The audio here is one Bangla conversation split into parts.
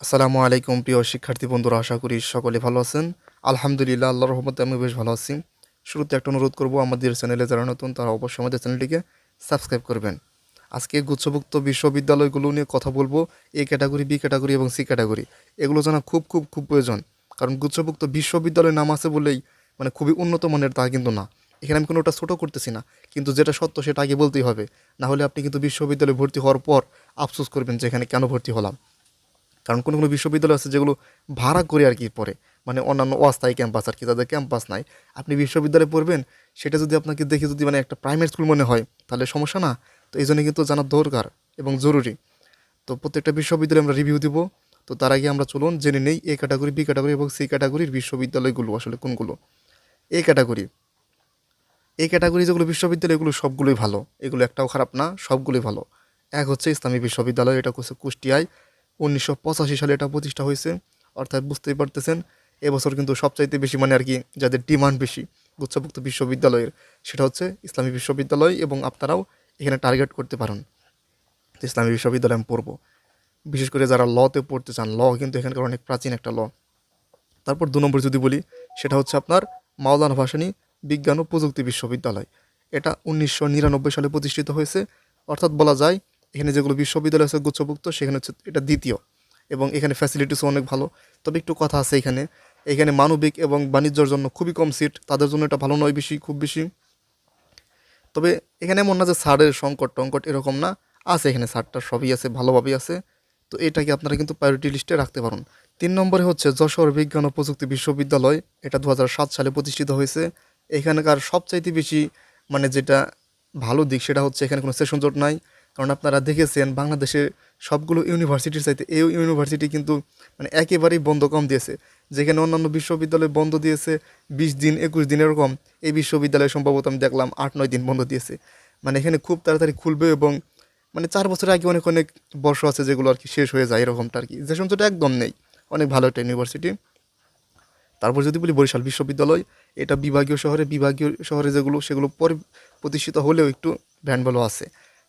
আসসালামু আলাইকুম প্রিয় শিক্ষার্থী বন্ধুরা, আশা করি সকলে ভালো আছেন। আলহামদুলিল্লাহ আল্লাহ রহমতে আমি বেশ ভালো আছি। শুরুতে একটা অনুরোধ করব, আমাদের চ্যানেলে যারা নতুন, তারা অবশ্যই আমাদের চ্যানেলটিকে সাবস্ক্রাইব করবেন। আজকে গুচ্ছভুক্ত বিশ্ববিদ্যালয়গুলো নিয়ে কথা বলব, এ ক্যাটাগরি, বি ক্যাটাগরি এবং সি ক্যাটাগরি। এগুলো জানা খুব খুব খুব প্রয়োজন। কারণ গুচ্ছভুক্ত বিশ্ববিদ্যালয়ের নাম আছে বলেই মানে খুবই উন্নত মানের তা কিন্তু না। এখানে আমি কোনোটা ছোটো করতেছি না, কিন্তু যেটা সত্য সেটা আগে বলতেই হবে। না হলে আপনি কিন্তু বিশ্ববিদ্যালয়ে ভর্তি হওয়ার পর আফসোস করবেন যে এখানে কেন ভর্তি হলাম। কারণ কোনো কোনো বিশ্ববিদ্যালয় আছে যেগুলো ভাড়া করে আর কি পড়ে। মানে অন্যান্য অস্থায়ী ক্যাম্পাস আর কি, তাদের ক্যাম্পাস নাই। আপনি বিশ্ববিদ্যালয়ে পড়বেন, সেটা যদি আপনাকে দেখে যদি মানে একটা প্রাইমারি স্কুল মনে হয়, তাহলে সমস্যা না। তো এই জন্য কিন্তু জানার দরকার এবং জরুরি। তো প্রত্যেকটা বিশ্ববিদ্যালয়ে আমরা রিভিউ দিব। তো তার আগে আমরা চলুন জেনে নেই এ ক্যাটাগরি বি ক্যাটাগরি এবং সি ক্যাটাগরির বিশ্ববিদ্যালয়গুলো আসলে কোনগুলো। এ ক্যাটাগরি এই ক্যাটাগরি যেগুলো বিশ্ববিদ্যালয়, এগুলো সবগুলোই ভালো। এগুলো একটাও খারাপ না, সবগুলোই ভালো। এক হচ্ছে ইসলামী বিশ্ববিদ্যালয়, এটা হচ্ছে কুষ্টিয়ায়। উনিশশো পঁচাশি সালে এটা প্রতিষ্ঠা হয়েছে। অর্থাৎ বুঝতেই পারতেছেন, এবছর কিন্তু সবচাইতে বেশি মানে আর কি যাদের ডিমান্ড বেশি গুচ্ছভুক্ত বিশ্ববিদ্যালয়ের, সেটা হচ্ছে ইসলামী বিশ্ববিদ্যালয় এবং আপনারাও এখানে টার্গেট করতে পারেন ইসলামী বিশ্ববিদ্যালয় আমি পড়ব। বিশেষ করে যারা লতে পড়তে চান, ল কিন্তু এখানকার অনেক প্রাচীন একটা ল। তারপর দু নম্বর যদি বলি, সেটা হচ্ছে আপনার মাওলানা ভাসানী বিজ্ঞান ও প্রযুক্তি বিশ্ববিদ্যালয়। এটা উনিশশো নিরানব্বই সালে প্রতিষ্ঠিত হয়েছে। অর্থাৎ বলা যায় এখানে যেগুলো বিশ্ববিদ্যালয় আছে গুচ্ছভুক্ত, সেখানে হচ্ছে এটা দ্বিতীয়। এবং এখানে ফ্যাসিলিটিসও অনেক ভালো। তবে একটু কথা আছে এখানে। এখানে মানবিক এবং বাণিজ্যর জন্য খুবই কম সিট তাদের জন্য এটা ভালো নয় বেশি, খুব বেশি। তবে এখানে এমন না যে সারের সংকট টঙ্কট এরকম না। আছে এখানে সারটা, সবই আছে, ভালোভাবেই আছে। তো এটাকে আপনারা কিন্তু প্রায়োরিটি লিস্টে রাখতে পারেন। তিন নম্বরে হচ্ছে যশোর বিজ্ঞান ও প্রযুক্তি বিশ্ববিদ্যালয়। এটা দু হাজার সাত সালে প্রতিষ্ঠিত হয়েছে। এখানকার সবচাইতে বেশি মানে যেটা ভালো দিক, সেটা হচ্ছে এখানে কোনো সেশন জোট নাই। কারণ আপনারা দেখেছেন বাংলাদেশের সবগুলো ইউনিভার্সিটির চাইতে এই ইউনিভার্সিটি কিন্তু মানে একেবারেই বন্ধ কম দিয়েছে। যেখানে অন্যান্য বিশ্ববিদ্যালয় বন্ধ দিয়েছে, বিশ দিন, একুশ দিন এরকম। এই বিশ্ববিদ্যালয় সম্ভবত আমি দেখলাম আট, নয় দিন বন্ধ দিয়েছে। মানে এখানে খুব তাড়াতাড়ি খুলবে এবং মানে চার বছর আগে অনেক অনেক বর্ষ আছে যেগুলো আর কি শেষ হয়ে যায় এরকমটা আর কি। যে সমস্যাটা একদম নেই। অনেক ভালো একটা ইউনিভার্সিটি তারপর যদি বলি বরিশাল বিশ্ববিদ্যালয়, এটা বিভাগীয় শহরে বিভাগীয় শহরে যেগুলো, সেগুলো পরে প্রতিষ্ঠিত হলেও একটু ভ্যান ভালো আছে।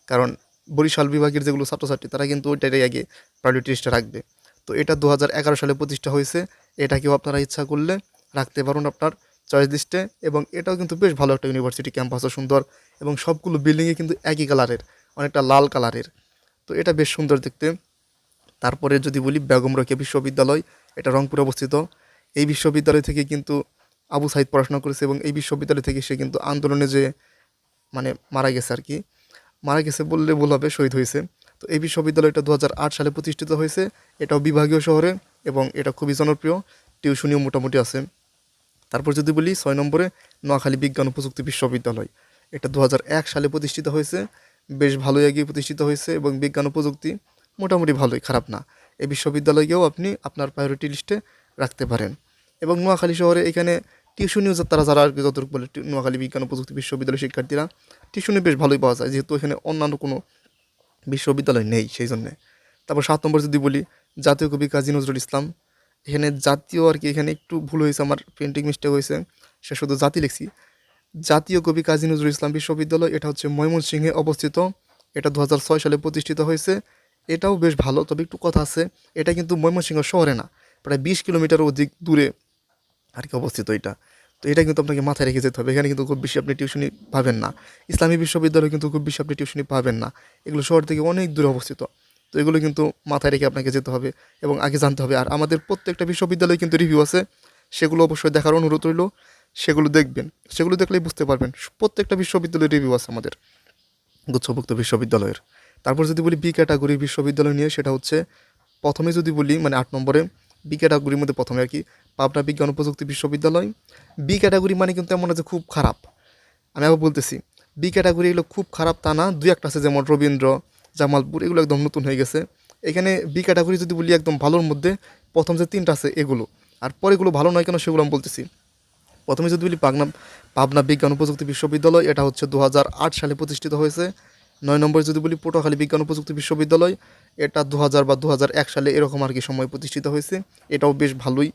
কারণ বরিশাল বিভাগের যেগুলো ছাত্রছাত্রী, তারা কিন্তু ওইটারই আগে প্রায়োরিটি লিস্টে রাখবে। তো এটা দু হাজার এগারো সালে প্রতিষ্ঠা হয়েছে, এটাকেও আপনারা ইচ্ছা করলে রাখতে পারুন আপনার চয়েস লিস্টে এবং এটাও কিন্তু বেশ ভালো একটা ইউনিভার্সিটি ক্যাম্পাসও সুন্দর এবং সবগুলো বিল্ডিংয়ে কিন্তু একই কালারের অনেকটা লাল কালারের তো এটা বেশ সুন্দর দেখতে। তারপরে যদি বলি বেগম রোকেয়া বিশ্ববিদ্যালয়, এটা রংপুরে অবস্থিত। এই বিশ্ববিদ্যালয় থেকে কিন্তু আবু সাইদ পড়াশোনা করেছে এবং এই বিশ্ববিদ্যালয় থেকে সে কিন্তু আন্দোলনে যে মানে মারা গেছে আর কি। মারা গেছে বললে ভুল হবে, শহীদ হয়েছে। তো এই বিশ্ববিদ্যালয়টা দু হাজার আট সালে প্রতিষ্ঠিত হয়েছে। এটাও বিভাগীয় শহরে এবং এটা খুবই জনপ্রিয়। টিউশনিও মোটামুটি আছে। তারপর যদি বলি, ছয় নম্বরে নোয়াখালী বিজ্ঞান ও প্রযুক্তি বিশ্ববিদ্যালয়। এটা দু হাজার এক সালে প্রতিষ্ঠিত হয়েছে। বেশ ভালোই এগিয়ে প্রতিষ্ঠিত হয়েছে এবং বিজ্ঞান ও প্রযুক্তি মোটামুটি ভালোই, খারাপ না। এই বিশ্ববিদ্যালয়কেও আপনি আপনার প্রায়োরিটি লিস্টে রাখতে পারেন। এবং নোয়াখালী শহরে এখানে টিউশনিও তারা যারা আর কি যতটুকু বলে নোয়াখালী বিজ্ঞান ও প্রযুক্তি বিশ্ববিদ্যালয়ের শিক্ষার্থীরা টিউশনি বেশ ভালোই পাওয়া যায়। যেহেতু এখানে অন্যান্য কোনো বিশ্ববিদ্যালয় নেই সেই জন্যে। তারপর সাত নম্বর যদি বলি, জাতীয় কবি কাজী নজরুল ইসলাম। এখানে জাতীয় আর কি এখানে একটু ভুল হয়েছে, আমার প্রিন্টিং মিস্টেক হয়েছে, সে শুধু জাতি লিখছি। জাতীয় কবি কাজী নজরুল ইসলাম বিশ্ববিদ্যালয়, এটা হচ্ছে ময়মনসিংহে অবস্থিত। এটা দু হাজার ছয় সালে প্রতিষ্ঠিত হয়েছে। এটাও বেশ ভালো, তবে একটু কথা আছে, এটা কিন্তু ময়মনসিংহ শহরে না, প্রায় বিশ কিলোমিটার অধিক দূরে আর কি অবস্থিত এটা? তো এটা কিন্তু আপনাকে মাথায় রেখে যেতে হবে। এখানে কিন্তু খুব বেশি আপনি টিউশনি পাবেন না। ইসলামী বিশ্ববিদ্যালয় কিন্তু খুব বেশি আপনি টিউশনি পাবেন না। এগুলো শহর থেকে অনেক দূরে অবস্থিত। তো এগুলো কিন্তু মাথায় রেখে আপনাকে যেতে হবে এবং আগে জানতে হবে। আর আমাদের প্রত্যেকটা বিশ্ববিদ্যালয়ে কিন্তু রিভিউ আছে। সেগুলো অবশ্যই দেখার অনুরোধ রইল। সেগুলো দেখবেন। সেগুলো দেখলেই বুঝতে পারবেন। প্রত্যেকটা বিশ্ববিদ্যালয়ের রিভিউ আছে আমাদের গুচ্ছভুক্ত বিশ্ববিদ্যালয়ের। তারপর যদি বলি বি ক্যাটাগরি বিশ্ববিদ্যালয় নিয়ে, সেটা হচ্ছে প্রথমে যদি বলি মানে আট নম্বরে বি ক্যাটাগরির মধ্যে প্রথমে আর কি, পাবনা বিজ্ঞান প্রযুক্তি বিশ্ববিদ্যালয়। বি ক্যাটাগরি মানে কিন্তু এমন আছে খুব খারাপ। আমি আবার বলতেছি বি ক্যাটাগরি এগুলো খুব খারাপ তা না, দুই একটা আছে যেমন রবীন্দ্র, জামালপুর, এগুলো একদম নতুন হয়ে গেছে। এখানে বি ক্যাটাগরি যদি বলি একদম ভালোর মধ্যে, প্রথম যে তিনটা আছে এগুলো, আর পরেগুলো ভালো নয় কেন সেগুলো আমি বলতেছি। প্রথমে যদি বলি পাবনা পাবনা বিজ্ঞান প্রযুক্তি বিশ্ববিদ্যালয়, এটা হচ্ছে দু হাজার আট সালে প্রতিষ্ঠিত হয়েছে। নয় নম্বরে যদি বলি, পটুয়াখালী বিজ্ঞান প্রযুক্তি বিশ্ববিদ্যালয়। এটা দু হাজার বা দু হাজার এক সালে এরকম আর কি সময় প্রতিষ্ঠিত হয়েছে। এটাও বেশ ভালোই।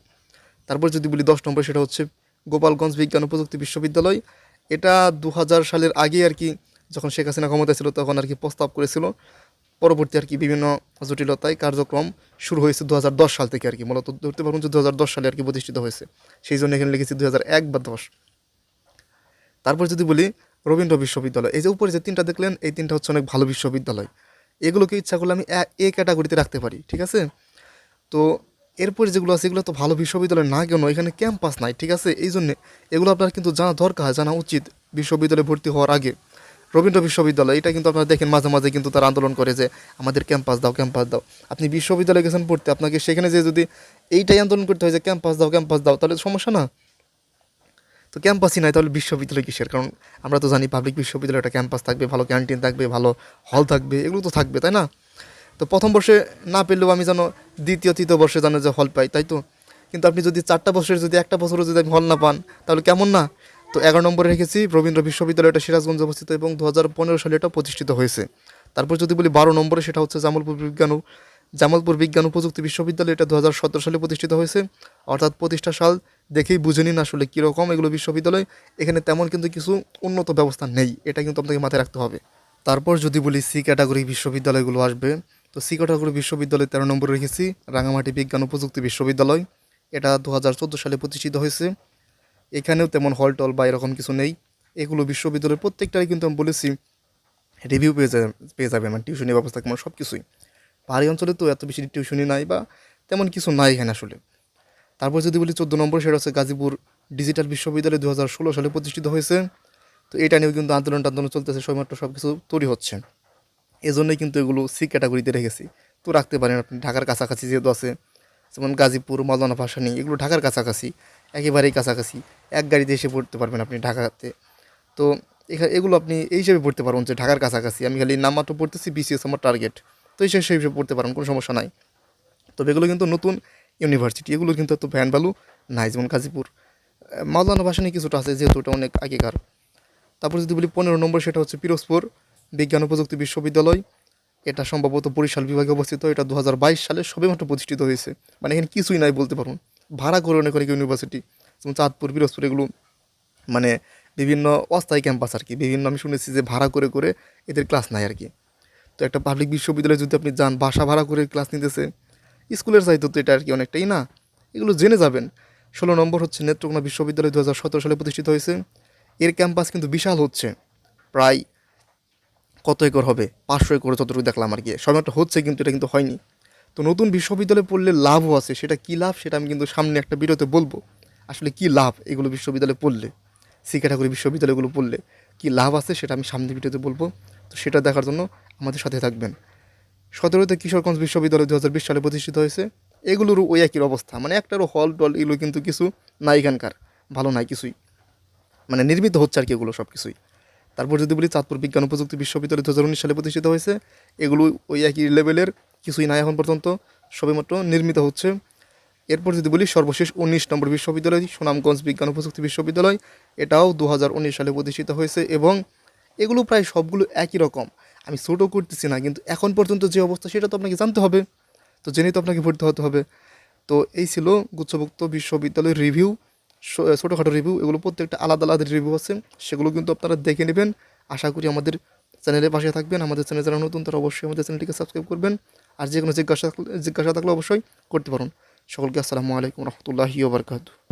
তারপর যদি বলি, দশ নম্বরে সেটা হচ্ছে গোপালগঞ্জ বিজ্ঞান প্রযুক্তি বিশ্ববিদ্যালয়। এটা দু হাজার সালের আগে আর কি যখন শেখ হাসিনা ক্ষমতা ছিল, তখন আর কি প্রস্তাব করেছিল। পরবর্তী আর কি বিভিন্ন জটিলতায় কার্যক্রম শুরু হয়েছে দু হাজার দশ সাল থেকে আর কি। মূলত ধরতে পারুন যে দু হাজার দশ সালে আর কি প্রতিষ্ঠিত হয়েছে। সেই জন্য এখানে লিখেছি দু এক বা দশ। তারপর যদি বলি রবীন্দ্র বিশ্ববিদ্যালয়। এই যে উপরে যে তিনটা দেখলেন, এই তিনটা হচ্ছে অনেক ভালো বিশ্ববিদ্যালয়। এগুলোকে ইচ্ছা করলে আমি এ- ক্যাটাগরিতে রাখতে পারি, ঠিক আছে? তো এরপরে যেগুলো আছে, এগুলো তো ভালো বিশ্ববিদ্যালয় না কেন, এখানে ক্যাম্পাস নাই, ঠিক আছে? এই জন্যে এগুলো আপনার কিন্তু জানা দরকার, জানা উচিত বিশ্ববিদ্যালয়ে ভর্তি হওয়ার আগে। রবীন্দ্র বিশ্ববিদ্যালয়, এটা কিন্তু আপনারা দেখেন, মাঝে মাঝে কিন্তু তারা আন্দোলন করে যে, আমাদের ক্যাম্পাস দাও ক্যাম্পাস দাও। আপনি বিশ্ববিদ্যালয়ে গেছেন পড়তে, আপনাকে সেখানে যে যদি এইটাই আন্দোলন করতে হয় যে, ক্যাম্পাস দাও ক্যাম্পাস দাও, তাহলে সমস্যা না? তো ক্যাম্পাসই নাই তাহলে বিশ্ববিদ্যালয় কিসের? কারণ আমরা তো জানি পাবলিক বিশ্ববিদ্যালয় একটা ক্যাম্পাস থাকবে, ভালো ক্যান্টিন থাকবে, ভালো হল থাকবে, এগুলো তো থাকবে, তাই না? তো প্রথম বর্ষে না পেলেও আমি যেন দ্বিতীয়, তৃতীয় বর্ষে যেন যে হল পাই, তাই তো? কিন্তু আপনি যদি চারটা বছরের, যদি একটা বছরও যদি আমি হল না পান, তাহলে কেমন না? তো এগারো নম্বরে রেখেছি, রবীন্দ্র বিশ্ববিদ্যালয় এটা সিরাজগঞ্জে অবস্থিত এবং দু হাজার পনেরো সালে এটা প্রতিষ্ঠিত হয়েছে। তারপর যদি বলি বারো নম্বরে, সেটা হচ্ছে জামালপুর বিজ্ঞান জামালপুর বিজ্ঞান ও প্রযুক্তি বিশ্ববিদ্যালয়, এটা দু হাজার সতেরো সালে প্রতিষ্ঠিত হয়েছে। অর্থাৎ প্রতিষ্ঠা সাল দেখেই বুঝে নিন আসলে কীরকম এগুলো বিশ্ববিদ্যালয়। এখানে তেমন কিন্তু কিছু উন্নত ব্যবস্থা নেই, এটা কিন্তু আপনাকে মাথায় রাখতে হবে। তারপর যদি বলি সি ক্যাটাগরি বিশ্ববিদ্যালয়গুলো আসবে, তো সি ক্যাটাগরি বিশ্ববিদ্যালয় তেরো নম্বরে রেখেছি, রাঙামাটি বিজ্ঞান ও প্রযুক্তি বিশ্ববিদ্যালয়। এটা দু হাজার চোদ্দ সালে প্রতিষ্ঠিত হয়েছে। এখানেও তেমন হল টল বা এরকম কিছু নেই। এগুলো বিশ্ববিদ্যালয়ের প্রত্যেকটাই কিন্তু আমি বলেছি রিভিউ পেয়ে যাবেন পেয়ে যাবেন মানে টিউশনি ব্যবস্থা কেমন সব কিছুই পাহাড়ি অঞ্চলে তো এত বেশি টিউশনি নাই বা তেমন কিছু নাই এখানে আসলে। তারপর যদি বলি চোদ্দ নম্বর, সেটা হচ্ছে গাজীপুর ডিজিটাল বিশ্ববিদ্যালয় দু হাজার ষোলো সালে প্রতিষ্ঠিত হয়েছে। তো এটা নিয়েও কিন্তু আন্দোলন টান্দোলন চলতেছে সময়মাত্র সব কিছু তৈরি হচ্ছে। এজন্যই কিন্তু এগুলো সি ক্যাটাগরিতে রেখেছি। তো রাখতে পারেন আপনি, ঢাকার কাছাকাছি যেহেতু আছে, যেমন গাজীপুর মাওলানা ভাসানি, এগুলো ঢাকার কাছাকাছি, একেবারেই কাছাকাছি। এক গাড়িতে এসে পড়তে পারবেন আপনি ঢাকাতে। তো এখানে এগুলো আপনি এই হিসেবে পড়তে পারবেন যে ঢাকার কাছাকাছি। আমি খালি নামমাত্র পড়তেছি বিসিএস আমার টার্গেট তো এই সেই হিসেবে পড়তে পারেন, কোনো সমস্যা নাই। তবে এগুলো কিন্তু নতুন ইউনিভার্সিটি, এগুলো কিন্তু এত ভ্যান ভ্যালু নাই, যেমন গাজীপুর। মাওলানা ভাসানি কিছুটা আছে, যেহেতু ওটা অনেক আগেকার। তারপর যদি বলি পনেরো নম্বর, সেটা হচ্ছে পিরোজপুর বিজ্ঞান ও প্রযুক্তি বিশ্ববিদ্যালয়। এটা সম্ভবত বরিশাল বিভাগে অবস্থিত, এটা দু হাজার বাইশ সালে সবেমাত্র প্রতিষ্ঠিত হয়েছে। মানে এখানে কিছুই নাই বলতে পারুন। ভাড়া করে অনেক অনেক ইউনিভার্সিটি, যেমন চাঁদপুর, পিরোজপুর, এগুলো মানে বিভিন্ন অস্থায়ী ক্যাম্পাস আর কি। বিভিন্ন আমি শুনেছি যে ভাড়া করে করে এদের ক্লাস নাই আর কি। তো একটা পাবলিক বিশ্ববিদ্যালয়ে যদি আপনি যান, বাসা ভাড়া করে ক্লাস নিতেছে স্কুলের চাইতে তো এটা আর কি অনেকটাই না। এগুলো জেনে যাবেন। ষোলো নম্বর হচ্ছে নেত্রকোনা বিশ্ববিদ্যালয় দু হাজার সতেরো সালে প্রতিষ্ঠিত হয়েছে। এর ক্যাম্পাস কিন্তু বিশাল হচ্ছে। প্রায় কত একর হবে? পাঁচশো একর যতটুকু দেখলাম আর কি। সময়টা হচ্ছে কিন্তু এটা কিন্তু হয়নি। তো নতুন বিশ্ববিদ্যালয়ে পড়লে লাভও আছে। সেটা কী লাভ? সেটা আমি কিন্তু সামনে একটা ভিডিওতে বলব। আসলে কী লাভ এগুলো বিশ্ববিদ্যালয়ে পড়লে? সি ক্যাটাগরি বিশ্ববিদ্যালয়গুলো পড়লে কী লাভ আছে সেটা আমি সামনে ভিডিওতে বলব। তো সেটা দেখার জন্য আমাদের সাথে থাকবেন। সতেরোতে কিশোরগঞ্জ বিশ্ববিদ্যালয় দু হাজার বিশ সালে প্রতিষ্ঠিত হয়েছে। এগুলোরও ওই একই অবস্থা। মানে একটারও হল টল এগুলো কিন্তু কিছু নাই এখানকার। ভালো নাই কিছুই। মানে নির্মিত হচ্ছে আর কি এগুলো সব কিছুই তারপর যদি বলি চাঁদপুর বিজ্ঞান ও প্রযুক্তি বিশ্ববিদ্যালয় দু হাজার উনিশ সালে প্রতিষ্ঠিত হয়েছে, এগুলো ওই একই লেভেলের, কিছুই নাই এখন পর্যন্ত। সবেমাত্র নির্মিত হচ্ছে। এরপর যদি বলি সর্বশেষ উনিশ নম্বর বিশ্ববিদ্যালয়, সুনামগঞ্জ বিজ্ঞান প্রযুক্তি বিশ্ববিদ্যালয়, এটাও দু হাজার উনিশ সালে প্রতিষ্ঠিত হয়েছে এবং এগুলো প্রায় সবগুলো একই রকম। আমি ছোটো করতেছি না, কিন্তু এখন পর্যন্ত যে অবস্থা সেটা তো আপনাকে জানতে হবে। তো জেনেই তো আপনাকে ভর্তি হতে হবে। তো এই ছিল গুচ্ছভুক্ত বিশ্ববিদ্যালয়ের রিভিউ ছোটোখাটো রিভিউ এগুলো প্রত্যেকটা আলাদা আলাদা রিভিউ আছে। সেগুলো কিন্তু আপনারা দেখে নেবেন। আশা করি আমাদের চ্যানেলের পাশে থাকবেন। আমাদের চ্যানেল যারা নতুন, তারা অবশ্যই আমাদের চ্যানেলটিকে সাবস্ক্রাইব করবেন। আর যে কোনো জিজ্ঞাসা জিজ্ঞাসা থাকলে অবশ্যই করতে পারুন। সকলকে আসসালামু আলাইকুম রহমতুল্লাহি ওবরকাতু